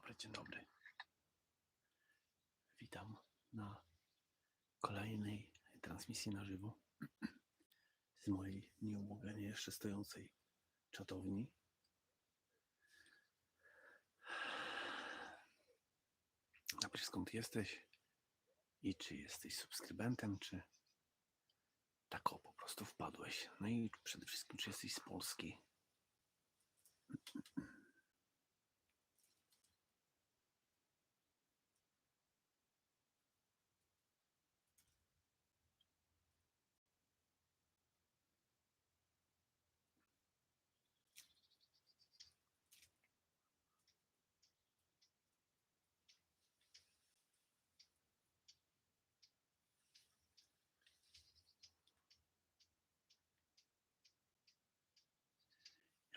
dobry, dzień dobry. Witam na kolejnej transmisji na żywo z mojej nieubłaganie jeszcze stojącej czatowni. Napisz skąd jesteś i czy jesteś subskrybentem, czy tak o po prostu wpadłeś. No i przede wszystkim, czy jesteś z Polski.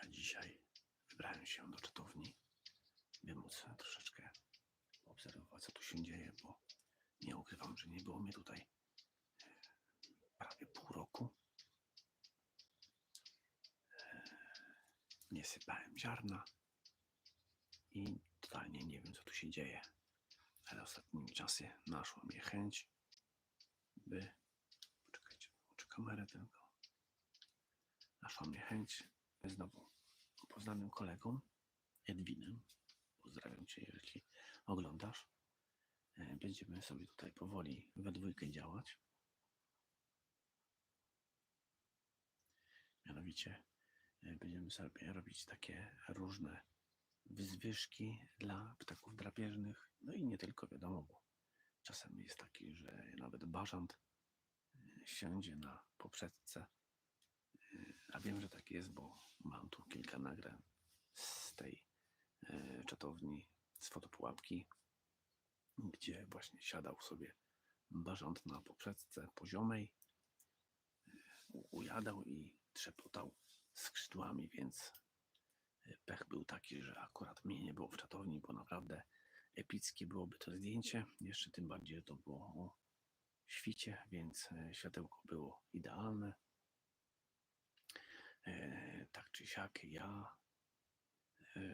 Ja dzisiaj wybrałem się do czatowni, by móc troszeczkę obserwować, co tu się dzieje, bo nie ukrywam, że nie było mnie tutaj e, prawie pół roku. E, Nie sypałem ziarna i totalnie nie wiem, co tu się dzieje. Ale w ostatnim czasie naszła mnie chęć, by. Poczekajcie, włączę kamerę tylko. Naszła mnie chęć znowu poznanym kolegą Edwinem. Pozdrawiam Cię, jeśli oglądasz. E, Będziemy sobie tutaj powoli we dwójkę działać. Mianowicie e, będziemy sobie robić takie różne wyzwyżki dla ptaków drapieżnych. No i nie tylko, wiadomo, bo czasem jest taki, że nawet bażant e, siądzie na poprzedce a wiem, że tak jest, bo mam tu kilka nagrań z tej czatowni, z fotopułapki, gdzie właśnie siadał sobie barząd na poprzedce poziomej, e, ujadał i trzepotał skrzydłami, więc e, pech był taki, że akurat mnie nie było w czatowni, bo naprawdę epickie byłoby to zdjęcie, jeszcze tym bardziej, że to było o świcie, więc e, światełko było idealne. Tak czy siak, ja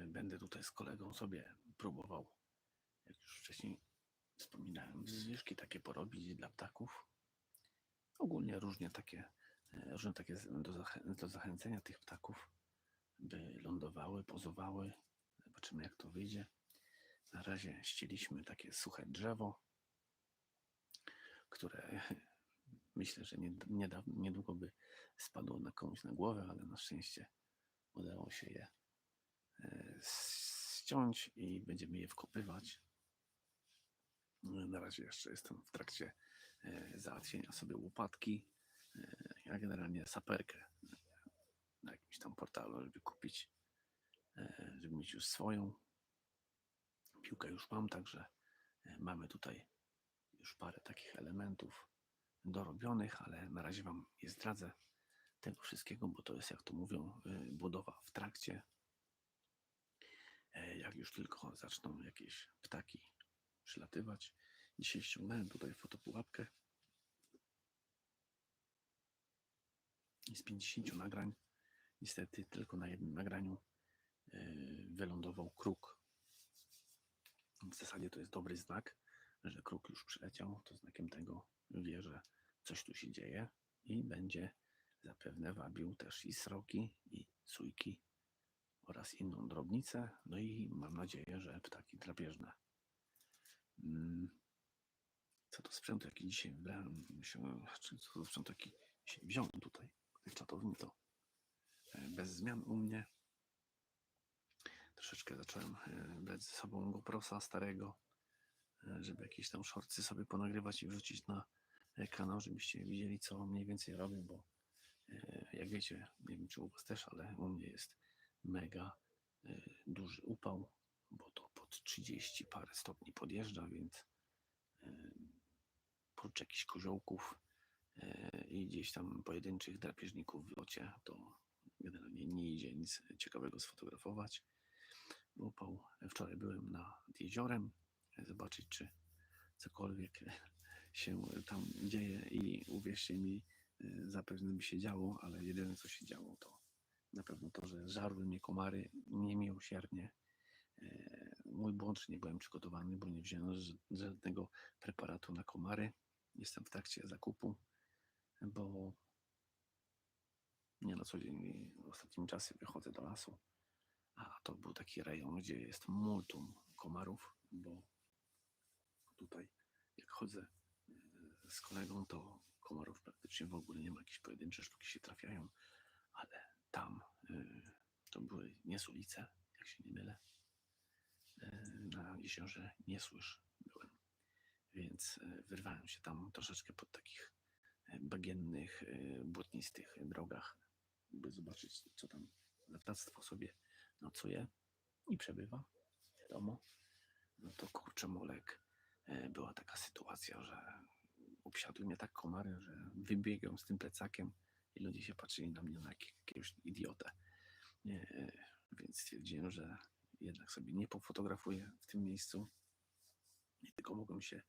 będę tutaj z kolegą sobie próbował, jak już wcześniej wspominałem, zwyżki takie porobić dla ptaków. Ogólnie różnie takie, e, różne takie do, zachę- do zachęcenia tych ptaków, by lądowały, pozowały. Zobaczymy, jak to wyjdzie. Na razie ścieliśmy takie suche drzewo, które myślę, że nie, nieda- niedługo by spadło na komuś na głowę, ale na szczęście udało się je e, ściąć i będziemy je wkopywać. Na razie jeszcze jestem w trakcie e, załatwienia sobie łopatki, e, a generalnie saperkę na jakimś tam portalu, żeby kupić, e, żeby mieć już swoją. Piłkę już mam, także mamy tutaj już parę takich elementów dorobionych, ale na razie Wam nie zdradzę tego wszystkiego, bo to jest, jak to mówią, budowa w trakcie. E, Jak już tylko zaczną jakieś ptaki przylatywać. Dzisiaj ściągnąłem tutaj fotopułapkę i z 50 nagrań niestety tylko na jednym nagraniu y, wylądował kruk. W zasadzie to jest dobry znak, że kruk już przyleciał. To znakiem tego wie, że coś tu się dzieje i będzie zapewne wabił też i sroki, i sójki oraz inną drobnicę. No i mam nadzieję, że ptaki drapieżne. Mm, Co to sprzęt, jaki dzisiaj wybrałem? Się, czy co to sprzęt, jaki dzisiaj wziąłem tutaj czatowni, to e, bez zmian u mnie. Troszeczkę zacząłem e, brać ze sobą GoProsa starego, e, żeby jakieś tam shortsy sobie ponagrywać i wrzucić na kanał, żebyście widzieli, co mniej więcej robię, bo jak wiecie, nie wiem czy u Was też, ale u mnie jest mega e, duży upał, bo to pod 30 parę stopni podjeżdża, więc e, prócz jakichś koziołków e, i gdzieś tam pojedynczych drapieżników w locie, to generalnie nie idzie nic ciekawego sfotografować. Upał. Wczoraj byłem nad jeziorem, e, zobaczyć czy cokolwiek się tam dzieje i uwierzcie mi, zapewne by się działo, ale jedyne co się działo to na pewno to, że żarły mnie komary niemiłosiernie E, Mój błąd, nie byłem przygotowany, bo nie wziąłem żadnego preparatu na komary. Jestem w trakcie zakupu, bo nie na co dzień ostatnim czasie wychodzę do lasu, a to był taki rejon, gdzie jest multum komarów, bo tutaj jak chodzę e, z kolegą, to komarów praktycznie w ogóle nie ma, jakieś pojedyncze sztuki się trafiają, ale tam y, to były Niesulice, jak się nie mylę. Y, Na jeziorze Niesłysz byłem, więc y, wyrwałem się tam troszeczkę po takich bagiennych, błotnistych drogach, by zobaczyć, co tam latactwo sobie nocuje i przebywa, wiadomo. No to kurczę molek, była taka sytuacja, że obsiadły mnie tak komary, że wybiegłem z tym plecakiem i ludzie się patrzyli na mnie na jak- jakiegoś idiotę. Nie, więc stwierdziłem, że jednak sobie nie pofotografuję w tym miejscu. I tylko mogłem się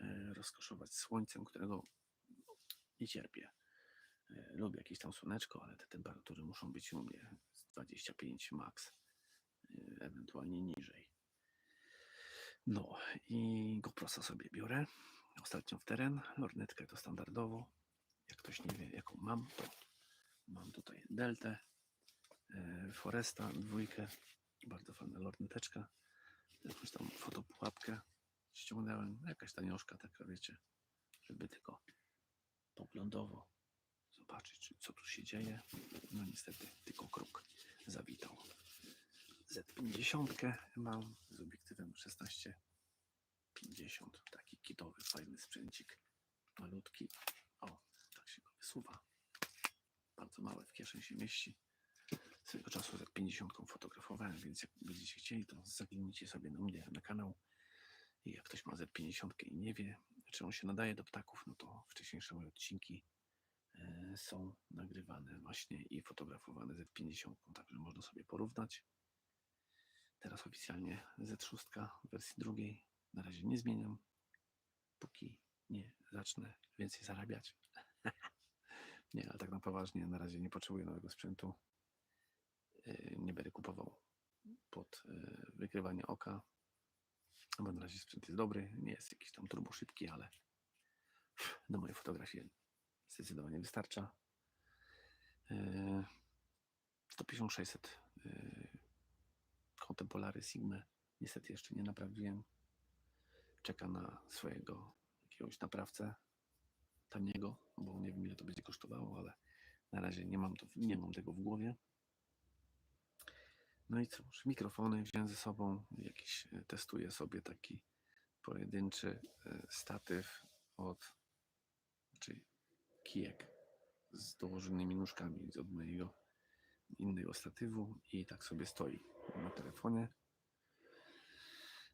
e, rozkoszować słońcem, którego nie cierpię. E, Lubię jakieś tam słoneczko, ale te temperatury muszą być u mnie z 25 max, e, ewentualnie niżej. No i GoProsa sobie biorę. Ostatnio w teren, lornetkę to standardowo. Jak ktoś nie wie, jaką mam, to mam tutaj Deltę, e, Foresta, dwójkę, bardzo fajna lorneteczka, jakąś tam fotopułapkę ściągnąłem, jakaś tanioszka taka, wiecie, żeby tylko poglądowo zobaczyć, czy- co tu się dzieje. No niestety, tylko kruk zawitał. Z50 mam z obiektywem 16 50, taki kitowy, fajny sprzęcik, malutki. O, wysuwa. Bardzo małe w kieszeni się mieści. Swego czasu z 50 fotografowałem, więc jak będziecie chcieli, to zaglądnijcie sobie na mnie na kanał. I jak ktoś ma Z50 i nie wie, czy on się nadaje do ptaków, no to wcześniejsze moje odcinki e, są nagrywane właśnie i fotografowane Z50, także można sobie porównać. Teraz oficjalnie Z6 w wersji drugiej. Na razie nie zmieniam, póki nie zacznę więcej zarabiać. nie, ale tak na poważnie, na razie nie potrzebuję nowego sprzętu. Yy, Nie będę kupował pod yy, wykrywanie oka, bo na razie sprzęt jest dobry, nie jest jakiś tam turbo szybki, ale do mojej fotografii zdecydowanie wystarcza. Yy, 150-600 yy, Contemporary Sigma niestety jeszcze nie naprawiłem. Czeka na swojego jakiegoś naprawcę taniego, bo nie wiem ile to będzie kosztowało, ale na razie nie mam, to, nie mam tego w głowie. No i cóż, mikrofony wziąłem ze sobą, jakiś e, testuję sobie taki pojedynczy e, statyw od, czyli kijek z dołożonymi nóżkami od mojego innego statywu i tak sobie stoi na telefonie.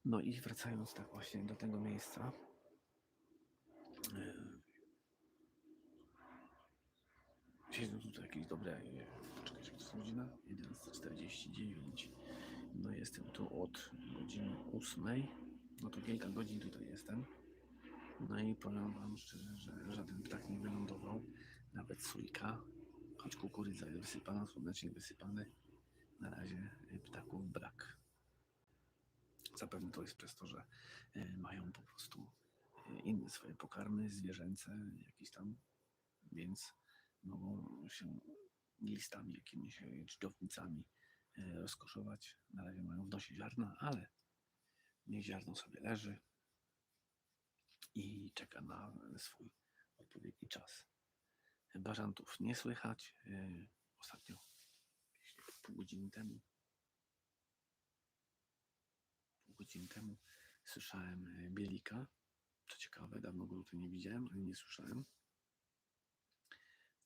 No i wracając tak właśnie do tego miejsca. E, Siedzę tutaj jakieś dobre. e, Czekaj, jak to jest godzina? 11.49. No jestem tu od godziny 8. No to kilka godzin tutaj jestem. No i powiem wam szczerze, że żaden ptak nie wylądował. Nawet sójka. Choć kukurydza jest wysypana, słonecznik wysypany. Na razie e, ptaków brak. Zapewne to jest przez to, że e, mają po prostu e, inne swoje pokarmy, zwierzęce, jakieś tam, więc mogą się listami, jakimiś e, dżdżownicami e, rozkoszować. Na razie mają w nosie ziarna, ale niech ziarno sobie leży i czeka na swój odpowiedni czas. Bażantów nie słychać. e, Ostatnio, pół godziny temu, pół godziny temu słyszałem e, Bielika. Co ciekawe, dawno go tutaj nie widziałem, ani nie słyszałem.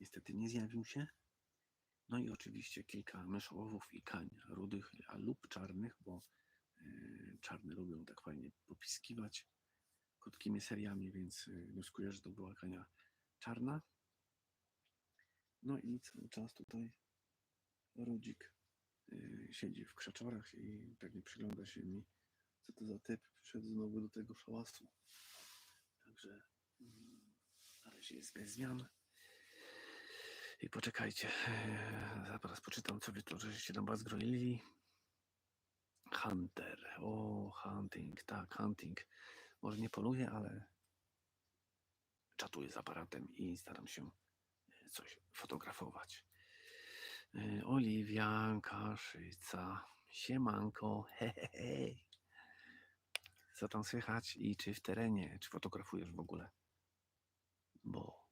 Niestety nie zjawił się. No i oczywiście kilka myszołowów i kań rudych a lub czarnych, bo e, czarne lubią tak fajnie popiskiwać krótkimi seriami, więc e, wnioskuję, że to była kania czarna. No i cały czas tutaj Rudzik y, siedzi w krzaczorach i pewnie przygląda się mi, co to za typ przyszedł znowu do tego szałasu. Także mm, na razie jest bez zmian. I poczekajcie, yy, zaraz poczytam, co wy tu żeście nam was zgroili. Hunter. O, hunting, tak, hunting. Może nie poluję, ale czatuję z aparatem i staram się e, coś fotografować. E, Oliwia Kaszyca. Siemanko. Hehehe. Co tam słychać i czy w terenie, czy fotografujesz w ogóle? Bo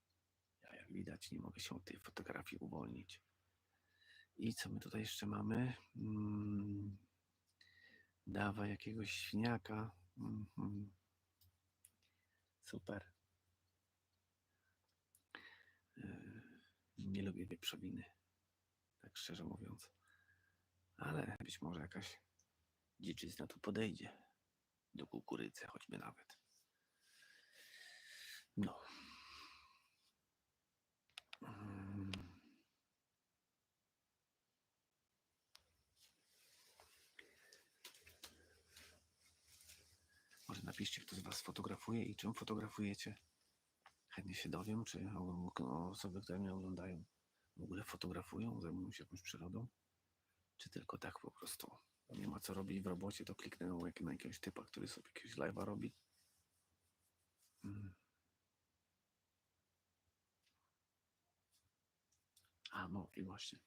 widać nie mogę się od tej fotografii uwolnić. I co my tutaj jeszcze mamy? Mm, dawaj jakiegoś świniaka. Mhm. Super. Yy, Nie lubię wieprzowiny, tak szczerze mówiąc. Ale być może jakaś dziczyzna tu podejdzie. Do kukurydzy choćby nawet. No. Napiszcie, kto z Was fotografuje i czym fotografujecie. Chętnie się dowiem, czy osoby, które mnie oglądają, w ogóle fotografują, zajmują się jakąś przyrodą, czy tylko tak po prostu nie ma co robić w robocie, to kliknę na jak- na jakiegoś typa, który sobie jakiegoś live'a robi. Mm. A no i właśnie,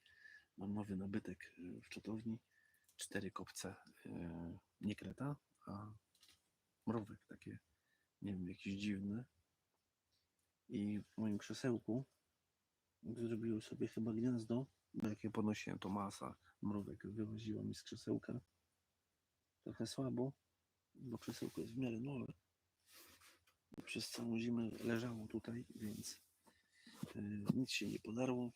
mam nowy nabytek y, w czatowni. Cztery kopce, y, nie kreta, a mrówek takie, nie wiem, jakieś dziwne. I w moim krzesełku zrobiły sobie chyba gniazdo, bo jak je podnosiłem, to masa mrówek wywoziła mi z krzesełka. Trochę słabo, bo krzesełko jest w miarę nowe. Przez całą zimę leżało tutaj, więc y, nic się nie podarło.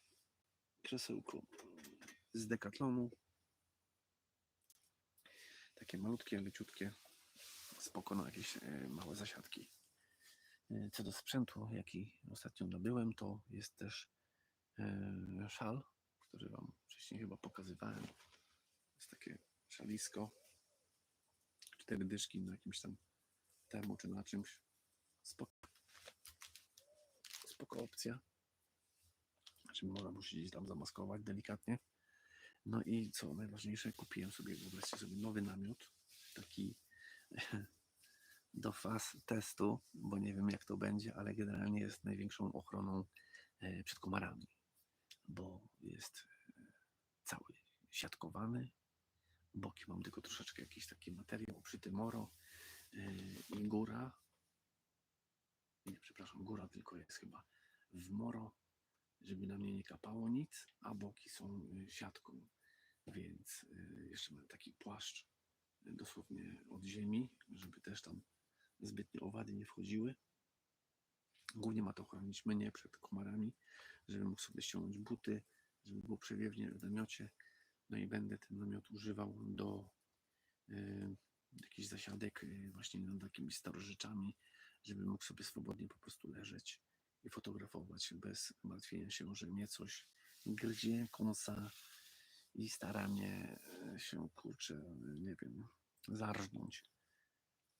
Krzesełko z dekatlonu. Takie malutkie, leciutkie. Spoko na jakieś e, małe zasiadki. E, Co do sprzętu, jaki ostatnio nabyłem, to jest też e, szal, który Wam wcześniej chyba pokazywałem. Jest takie szalisko. Cztery dyszki na jakimś tam termo czy na czymś. Spoko, spoko opcja. Znaczy można musi gdzieś tam zamaskować delikatnie. No i co najważniejsze, kupiłem sobie, wyobraźcie sobie, nowy namiot. Taki do faz testu, bo nie wiem jak to będzie, ale generalnie jest największą ochroną e, przed komarami, bo jest e, cały siatkowany. Boki mam tylko troszeczkę jakiś taki materiał przy moro e, i góra. Nie, przepraszam, góra tylko jest chyba w moro, żeby na mnie nie kapało nic, a boki są siatką, więc jeszcze mam taki płaszcz dosłownie od ziemi, żeby też tam zbytnie owady nie wchodziły. Głównie ma to chronić mnie przed komarami, żebym mógł sobie ściągnąć buty, żeby było przewiewnie w namiocie. No i będę ten namiot używał do y, jakichś zasiadek y, właśnie nad jakimiś starorzeczami, żebym mógł sobie swobodnie po prostu leżeć i fotografować bez martwienia się, że mnie coś gryzie, kąsa i stara mnie się, kurczę, nie wiem, zarżnąć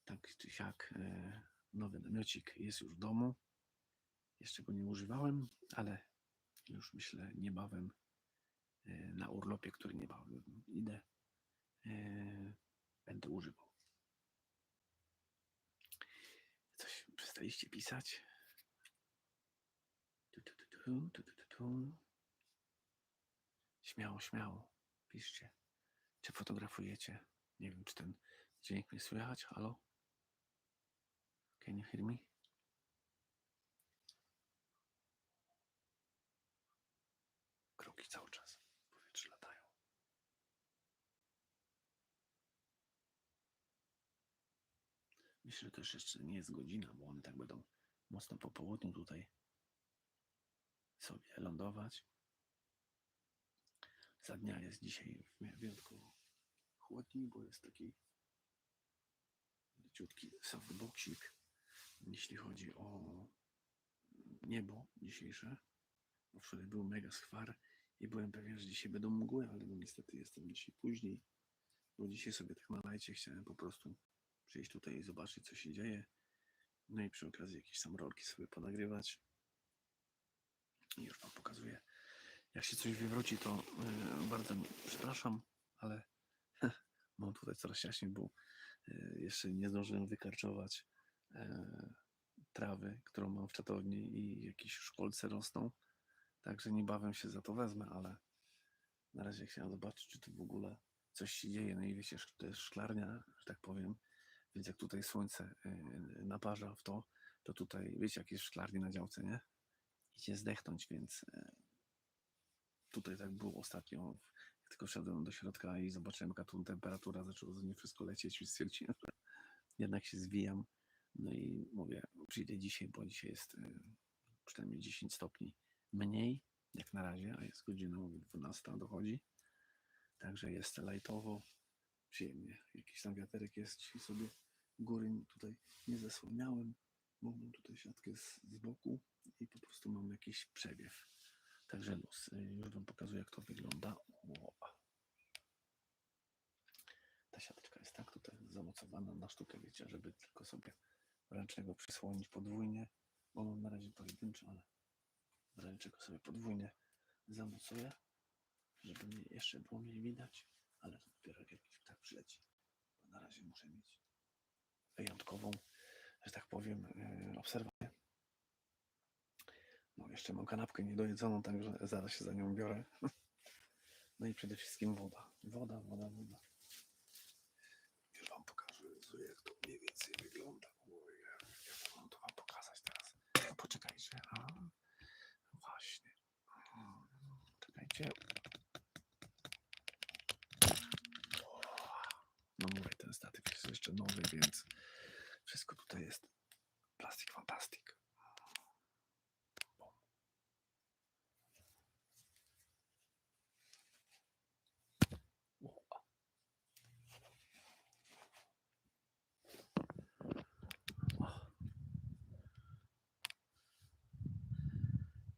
tak czy siak e, nowy namiocik jest już w domu. Jeszcze go nie używałem, ale już myślę niebawem e, na urlopie, który niebawem idę, e, będę używał. Coś przestaliście pisać? Tu, tu, tu, tu, tu, tu, tu. Śmiało, śmiało, piszcie. Czy fotografujecie? Nie wiem, czy ten dźwięk mnie słychać. Halo? Can you hear me? Kroki cały czas w powietrzu latają. Myślę, że już jeszcze nie jest godzina, bo one tak będą mocno po południu tutaj sobie lądować. Za dnia jest dzisiaj wyjątkowo chłodniej, bo jest taki leciutki softboxik, jeśli chodzi o niebo dzisiejsze. Bo wczoraj był mega skwar i byłem pewien, że dzisiaj będą mgły, ale no niestety jestem dzisiaj później, bo dzisiaj sobie tak na lajcie chciałem po prostu przyjść tutaj i zobaczyć, co się dzieje. No i przy okazji jakieś tam rolki sobie ponagrywać. I już Wam pokazuję. Jak się coś wywróci, to yy, bardzo przepraszam, ale Mam tutaj coraz jaśniej, bo e, jeszcze nie zdążyłem wykarczować e, trawy, którą mam w czatowni i jakieś szkolce rosną. Także niebawem się za to wezmę, ale na razie chciałem zobaczyć, czy tu w ogóle coś się dzieje. No i wiecie, to jest szklarnia, że tak powiem, więc jak tutaj słońce e, naparza w to, to tutaj, wiecie, jak jest w szklarni na działce, nie? Idzie zdechnąć, więc e, tutaj tak było ostatnio. Jak tylko wszedłem do środka i zobaczyłem, jaka tu temperatura, zaczęło ze mnie wszystko lecieć i stwierdziłem, że jednak się zwijam. No i mówię, przyjdę dzisiaj, bo dzisiaj jest e, przynajmniej 10 stopni mniej, jak na razie, a jest godzina mówię, 12 dochodzi. Także jest lajtowo, przyjemnie. Jakiś tam wiaterek jest, dzisiaj sobie góry tutaj nie zasłaniałem, bo mam tutaj siatkę z, z boku i po prostu mam jakiś przewiew. Także luz. Y, Już Wam pokazuję, jak to wygląda. O. Ta siateczka jest tak tutaj zamocowana na sztukę, wiecie, żeby tylko sobie ręcznego przysłonić podwójnie, bo mam na razie pojedynczy, ale ręczego sobie podwójnie zamocuję, żeby mnie jeszcze było mniej widać, ale to dopiero jak jakiś ptak przyleci. Bo na razie muszę mieć wyjątkową, że tak powiem, yy, obserwację. No, jeszcze mam kanapkę niedojedzoną, także zaraz się za nią biorę. No i przede wszystkim woda. Woda, woda, woda. Już wam pokażę, co- jak to mniej więcej wygląda. Oj, jak jak mam to wam pokazać teraz. No, poczekajcie. A, właśnie. Mm, Czekajcie. O, No mówię, ten statyw jest jeszcze nowy, więc wszystko tutaj jest plastik fantastik.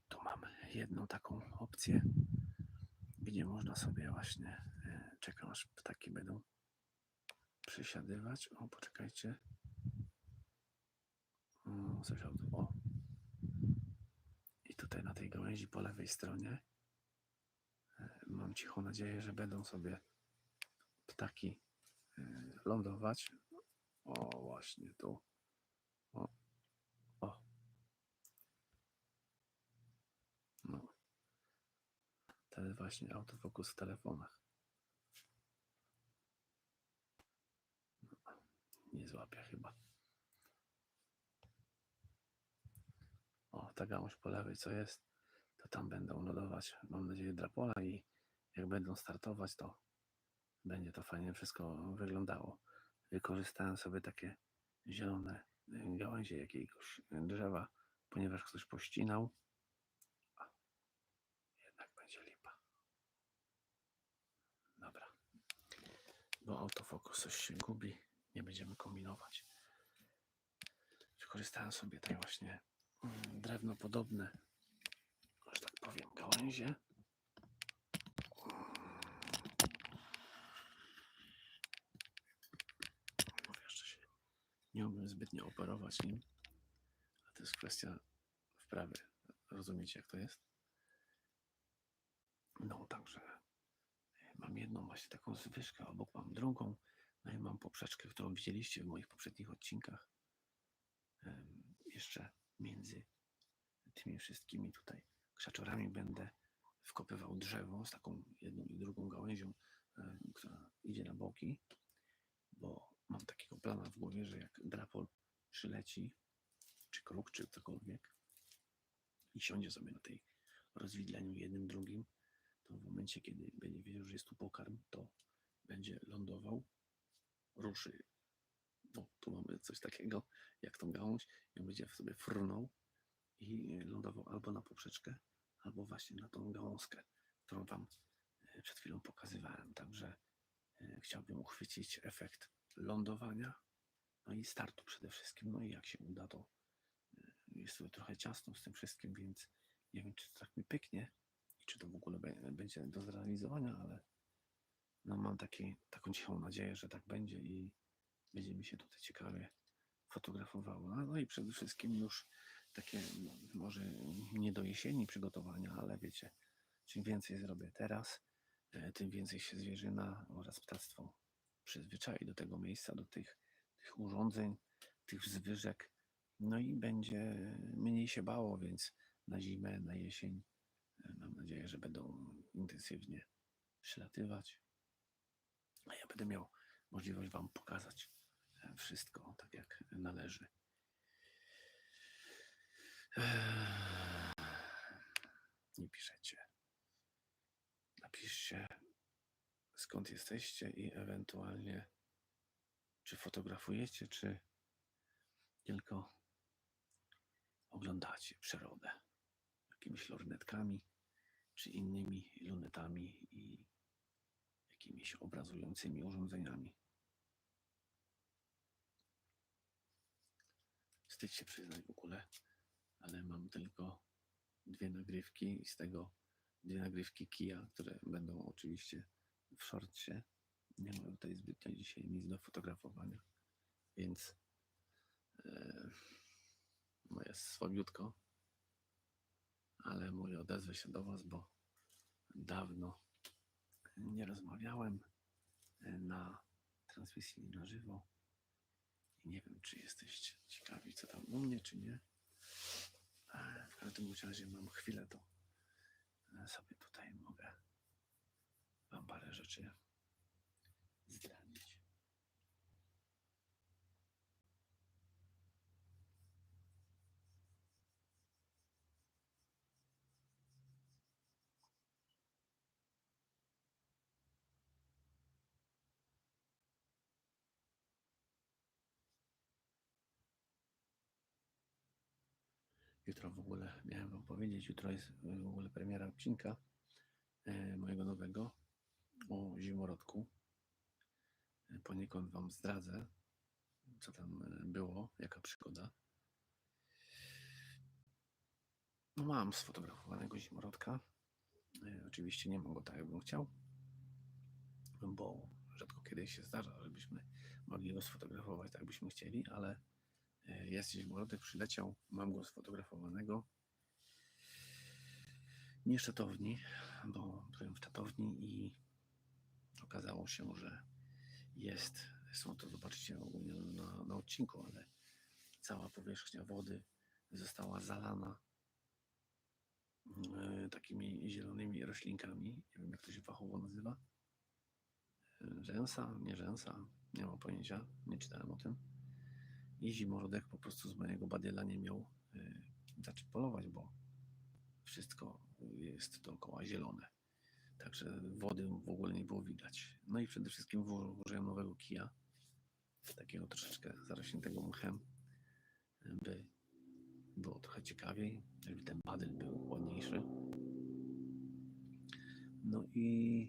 Tu mamy jedną taką opcję, gdzie można sobie właśnie, e, czekam aż ptaki będą przysiadywać. O, poczekajcie. O, coś. O. I tutaj na tej gałęzi po lewej stronie e, mam cichą nadzieję, że będą sobie ptaki e, lądować. O, właśnie tu. O. O. No. To jest właśnie autofokus w telefonach. No, nie złapie chyba. O, ta gałąź po lewej, co jest, to tam będą lodować, mam nadzieję, drapola i jak będą startować, to będzie to fajnie wszystko wyglądało. Wykorzystałem sobie takie zielone y, gałęzie jakiegoś drzewa, ponieważ ktoś pościnał. A, jednak będzie lipa. Dobra. Bo autofokus coś się gubi. Nie będziemy kombinować. Wykorzystałem sobie te właśnie mm, drewno podobne, że tak powiem, gałęzie. Jeszcze się nie umiem zbytnio operować nim, a to jest kwestia wprawy. Rozumiecie, jak to jest? No, także mam jedną właśnie taką zwyżkę, obok mam drugą, no i mam poprzeczkę, którą widzieliście w moich poprzednich odcinkach. Jeszcze między tymi wszystkimi tutaj krzaczorami będę wkopywał drzewo z taką jedną i drugą gałęzią, która idzie na boki, bo mam takiego plana w głowie, że jak drapol przyleci, czy kruk, czy cokolwiek i siądzie sobie na tej rozwidleniu jednym, drugim, to w momencie, kiedy będzie wiedział, że jest tu pokarm, to będzie lądował, ruszy. No, tu mamy coś takiego, jak tą gałąź, on będzie sobie frunął i lądował albo na poprzeczkę, albo właśnie na tą gałązkę, którą Wam e, przed chwilą pokazywałem. Także e, chciałbym uchwycić efekt lądowania, no i startu przede wszystkim. No i jak się uda, to e, jest sobie trochę ciasno z tym wszystkim, więc nie wiem, czy to tak mi pyknie i czy to w ogóle będzie do zrealizowania, ale no mam taki, taką cichą nadzieję, że tak będzie i będzie mi się tutaj ciekawie fotografowało. No, no i przede wszystkim już takie no, może nie do jesieni przygotowania, ale wiecie, czym więcej zrobię teraz, e, tym więcej się zwierzyna oraz ptactwo przyzwyczai do tego miejsca, do tych, tych urządzeń, tych zwyżek. No i będzie mniej się bało, więc na zimę, na jesień e, mam nadzieję, że będą intensywnie przylatywać. A ja będę miał możliwość Wam pokazać e, wszystko tak jak należy. Eee, Nie piszecie. Napiszcie skąd jesteście i ewentualnie czy fotografujecie, czy tylko oglądacie przyrodę jakimiś lornetkami, czy innymi lunetami i jakimiś obrazującymi urządzeniami. Wstyd się przyznać w ogóle, ale mam tylko dwie nagrywki i z tego dwie nagrywki kija, które będą oczywiście w shortsie. Nie mam tutaj zbytnio dzisiaj nic do fotografowania, więc e, jest słabiutko, ale mówię, odezwę się do Was, bo dawno nie rozmawiałem e, na transmisji na żywo i nie wiem, czy jesteście ciekawi, co tam u mnie, czy nie. E, W każdym razie mam chwilę, to e, sobie tutaj mogę Wam parę rzeczy zdradzić. Jutro w ogóle miałem Wam powiedzieć, jutro jest w ogóle premiera odcinka e, mojego nowego o zimorodku. E, Poniekąd Wam zdradzę, co tam e, było, jaka przygoda. No, mam sfotografowanego zimorodka. E, Oczywiście nie mam go tak, jakbym chciał, bo rzadko kiedy się zdarza, żebyśmy mogli go sfotografować tak, jakbyśmy chcieli, ale e, jest zimorodek, przyleciał, mam go sfotografowanego. Nie w czatowni, bo byłem w czatowni i okazało się, że jest, są to zobaczycie ogólnie na, na odcinku, ale cała powierzchnia wody została zalana e, takimi zielonymi roślinkami. Nie wiem, jak to się fachowo nazywa. E, Rzęsa, nie rzęsa, nie mam pojęcia, nie czytałem o tym. I zimorodek po prostu z mojego badyla nie miał e, zacząć polować, bo wszystko jest dookoła zielone. Także wody w ogóle nie było widać. No i przede wszystkim wło- włożyłem nowego kija, takiego troszeczkę zarośniętego mchem, by było trochę ciekawiej, żeby ten badyl był ładniejszy. No i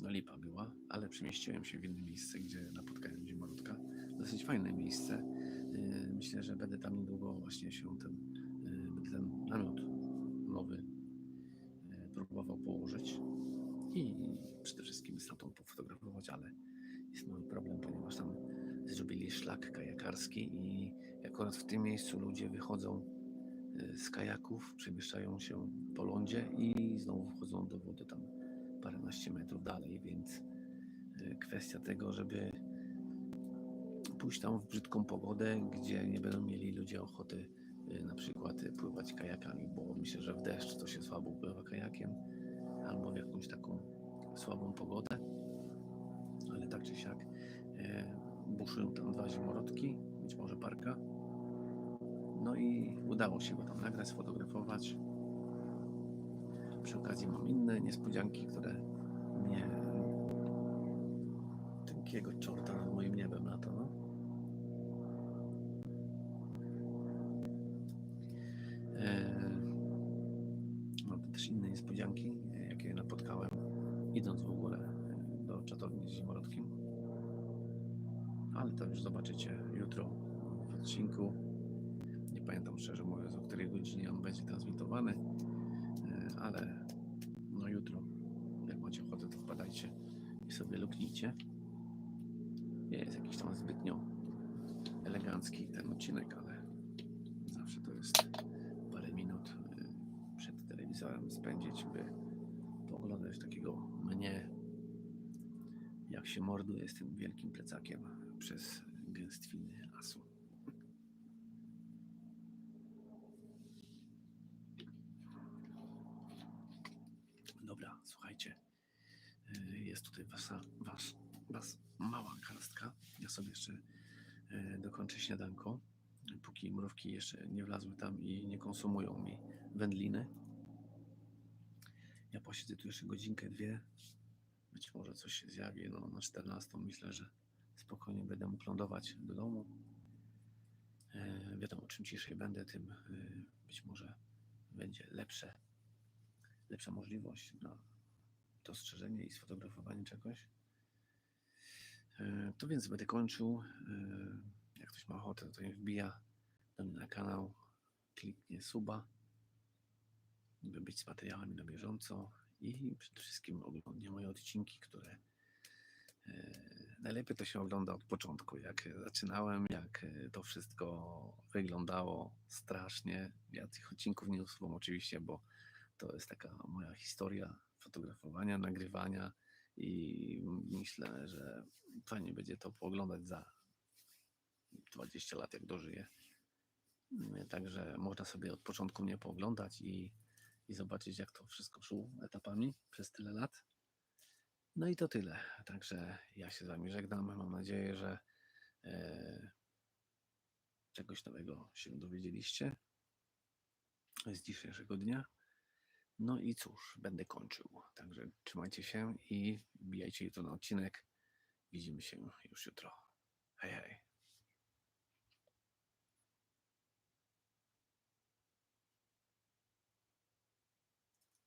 no lipa była, ale przemieściłem się w inne miejsce, gdzie napotkałem zimorodka. Dosyć fajne miejsce. Yy, Myślę, że będę tam niedługo właśnie się ten, będę ten namiot nowy yy, próbował położyć i przede wszystkim stamtąd pofotografować, ale jest mały problem, ponieważ tam zrobili szlak kajakarski i akurat w tym miejscu ludzie wychodzą y, z kajaków, przemieszczają się po lądzie i znowu wchodzą do wody tam paręnaście metrów dalej, więc y, kwestia tego, żeby pójść tam w brzydką pogodę, gdzie nie będą mieli ludzie ochoty y, na przykład y, pływać kajakami, bo myślę, że w deszcz to się słabo pływa kajakiem, albo w jakąś taką słabą pogodę, ale tak czy siak e, buszują tam dwa zimorodki, być może parka. No i udało się go tam nagrać, sfotografować. Przy okazji mam inne niespodzianki, które mnie tęgiego czorta nad moim niebem idąc w ogóle e, do czatowni z. Ale to już zobaczycie jutro w odcinku. Nie pamiętam szczerze mówiąc, o której godzinie on będzie transmitowany, e, ale no jutro, jak macie ochotę, to wpadajcie i sobie luknijcie. Nie jest jakiś tam zbytnio elegancki ten odcinek, ale zawsze to jest parę minut y, przed telewizorem spędzić, by pooglądać takiego mnie jak się morduje z tym wielkim plecakiem przez gęstwiny lasu. Dobra, słuchajcie. y, Jest tutaj wasza, was, was mała garstka. Ja sobie jeszcze y, dokończę śniadanko, póki mrówki jeszcze nie wlazły tam i nie konsumują mi wędliny. Posiedzę tu jeszcze godzinkę, dwie. Być może coś się zjawi. No, na 14 myślę, że spokojnie będę mógł lądować do domu. E, wiadomo, czym ciszej będę, tym e, być może będzie lepsze, lepsza możliwość na dostrzeżenie i sfotografowanie czegoś. E, to więc będę kończył. E, jak ktoś ma ochotę, to nie wbija do mnie na kanał, kliknie suba, by być z materiałami na bieżąco i przede wszystkim oglądnie moje odcinki, które e, najlepiej to się ogląda od początku, jak zaczynałem, jak e, to wszystko wyglądało strasznie. Ja tych odcinków nie usuwam oczywiście, bo to jest taka moja historia fotografowania, nagrywania i myślę, że fajnie będzie to pooglądać za 20 lat, jak dożyję. Także można sobie od początku mnie pooglądać i, i zobaczyć, jak to wszystko szło etapami przez tyle lat. No i to tyle. Także ja się z Wami żegnam. Mam nadzieję, że e, czegoś nowego się dowiedzieliście z dzisiejszego dnia. No i cóż, będę kończył. Także trzymajcie się i wbijajcie jutro na odcinek. Widzimy się już jutro. Hej, hej.